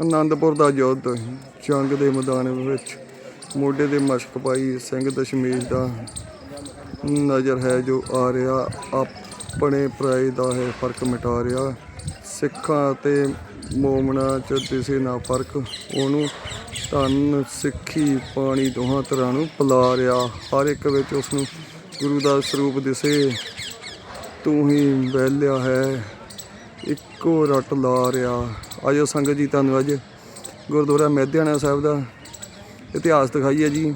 ਆਨੰਦਪੁਰ ਦਾ ਯੁੱਧ, ਜੰਗ ਦੇ ਮੈਦਾਨ ਵਿੱਚ ਮੋਢੇ ਦੇ ਮਸ਼ਕ ਪਾਈ ਸਿੰਘ ਦਸ਼ਮੇਸ਼ ਦਾ ਨਜ਼ਰ ਹੈ ਜੋ ਆ ਰਿਹਾ। ਆਪਣੇ ਪਰਾਏ ਦਾ ਹੈ ਫ਼ਰਕ ਮਿਟਾ ਰਿਹਾ। ਸਿੱਖਾਂ ਅਤੇ ਮੋਮਣਾ ਚ ਕਿਸੇ ਨਾ ਫ਼ਰਕ, ਉਹਨੂੰ ਧੰਨ, ਸਿੱਖੀ, ਪਾਣੀ ਦੋਹਾਂ ਤਰ੍ਹਾਂ ਨੂੰ ਪਿਲਾ ਰਿਹਾ। ਹਰ ਇੱਕ ਵਿੱਚ ਉਸ ਨੂੰ ਗੁਰੂ ਦਾ ਸਰੂਪ ਦਿਸੇ। ਤੂੰ ਹੀ ਵਹਿਲਿਆ ਹੈ। ਇੱਕੋ ਰੱਟ ਲਾ ਰਿਹਾ ਆਜੋ ਸੰਗਤ ਜੀ ਤੁਹਾਨੂੰ ਅੱਜ ਗੁਰਦੁਆਰਾ ਮਹਿਦਿਆਣਾ ਸਾਹਿਬ ਦਾ ਇਤਿਹਾਸ ਦਿਖਾਈਏ ਜੀ।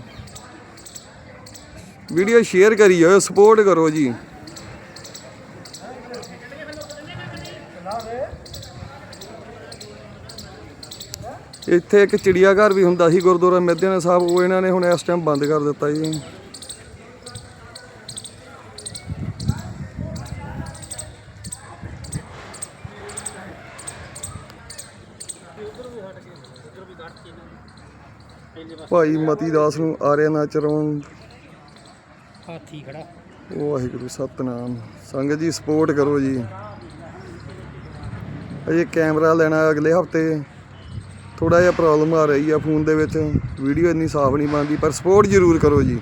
ਵੀਡੀਓ ਸ਼ੇਅਰ ਕਰੀਓ ਸਪੋਰਟ ਕਰੋ ਜੀ। ਇੱਥੇ ਇੱਕ ਚਿੜੀਆ ਘਰ ਵੀ ਹੁੰਦਾ ਸੀ ਗੁਰਦੁਆਰਾ ਮਹਿਦਿਆਣਾ ਸਾਹਿਬ, ਉਹ ਇਹਨਾਂ ਨੇ ਹੁਣ ਇਸ ਟਾਈਮ ਬੰਦ ਕਰ ਦਿੱਤਾ ਜੀ। ਭਾਈ ਮਤੀ ਦਾਸ ਨੂੰ ਆਰਿਆ ਨਾ ਚਰਾਉਣ ਹਾਥੀ ਖੜਾ। ਵਾਹਿਗੁਰੂ ਸਤਨਾਮ। ਸੰਗਤ ਜੀ ਸਪੋਰਟ ਕਰੋ ਜੀ। ਅਜੇ ਕੈਮਰਾ ਲੈਣਾ ਅਗਲੇ ਹਫ਼ਤੇ। ਥੋੜਾ ਜਿਹਾ ਪ੍ਰੋਬਲਮ ਆ ਰਹੀ ਆ ਫੋਨ ਦੇ ਵਿੱਚ। ਵੀਡੀਓ ਇੰਨੀ ਸਾਫ਼ ਨਹੀਂ ਬਣਦੀ ਪਰ ਸਪੋਰਟ ਜ਼ਰੂਰ ਕਰੋ ਜੀ।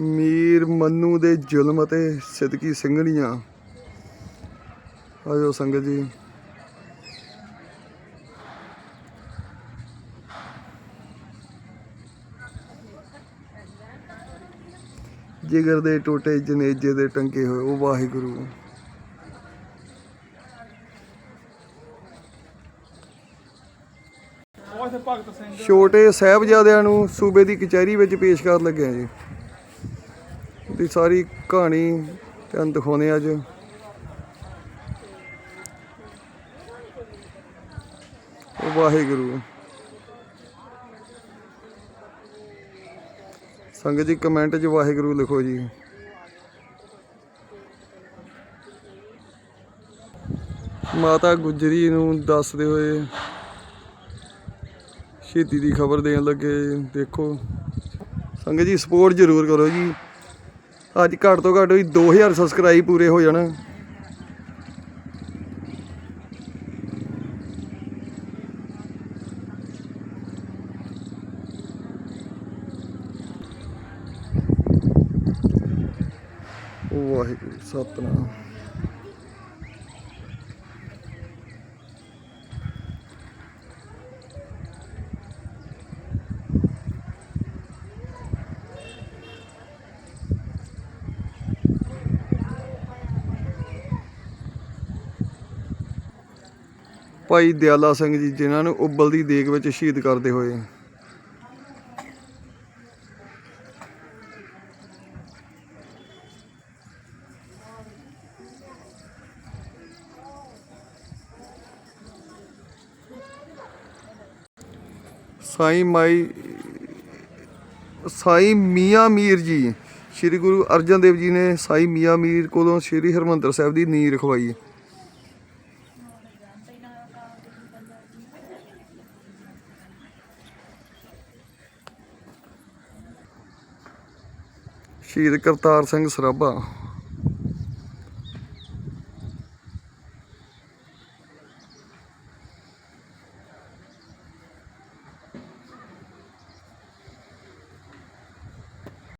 ਮੀਰ ਮੰਨੂ ਦੇ ਜ਼ੁਲਮ ਅਤੇ ਸਿੱਦਕੀ ਸਿੰਘਣੀਆਂ। ਆਜੋ ਸੰਗਤ ਜੀ। ਜਿਗਰ ਦੇ ਟੋਟੇ, ਜਨੇਜੇ ਦੇ ਟੰਗੇ ਹੋਏ, ਉਹ ਵਾਹਿਗੁਰੂ। ਛੋਟੇ ਸਾਹਿਬਜ਼ਾਦਿਆਂ ਨੂੰ ਸੂਬੇ ਦੀ ਕਚਹਿਰੀ ਵਿੱਚ ਪੇਸ਼ ਕਰਨ ਲੱਗੇ ਜੀ। ਦੀ ਸਾਰੀ ਕਹਾਣੀ ਤੁਹਾਨੂੰ ਦਿਖਾਉਂਦੇ ਅੱਜ। ਵਾਹਿਗੁਰੂ। ਸੰਗਤ ਜੀ, ਕਮੈਂਟ 'ਚ ਵਾਹਿਗੁਰੂ ਲਿਖੋ ਜੀ। ਮਾਤਾ ਗੁਜਰੀ ਨੂੰ ਦੱਸਦੇ ਹੋਏ ਸ਼ਹੀਦੀ ਦੀ ਖਬਰ ਦੇਣ ਲੱਗੇ, ਦੇਖੋ। ਸੰਗਤ ਜੀ ਸਪੋਰਟ ਜ਼ਰੂਰ ਕਰੋ ਜੀ। ਅੱਜ ਘੱਟ ਤੋਂ ਘੱਟ ਵੀ 2000 ਸਬਸਕ੍ਰਾਈਬ ਪੂਰੇ ਹੋ ਜਾਣ। ਵਾਹਿਗੁਰੂ, ਸਤਨਾਮ। ਭਾਈ ਦਿਆਲਾ ਸਿੰਘ ਜੀ, ਜਿਨ੍ਹਾਂ ਨੂੰ ਉਬਲ ਦੀ ਦੇਗ ਵਿੱਚ ਸ਼ਹੀਦ ਕਰਦੇ ਹੋਏ ਸਾਈ ਮਾਈ, ਸਾਈ ਮੀਆਂ ਮੀਰ ਜੀ। ਸ੍ਰੀ ਗੁਰੂ ਅਰਜਨ ਦੇਵ ਜੀ ਨੇ ਸਾਈ ਮੀਆਂ ਮੀਰ ਕੋਲੋਂ ਸ੍ਰੀ ਹਰਮੰਦਰ ਸਾਹਿਬ ਦੀ ਨੀਂਹ ਰਖਵਾਈ। ਸ਼ਹੀਦ ਕਰਤਾਰ ਸਿੰਘ ਸਰਾਭਾ।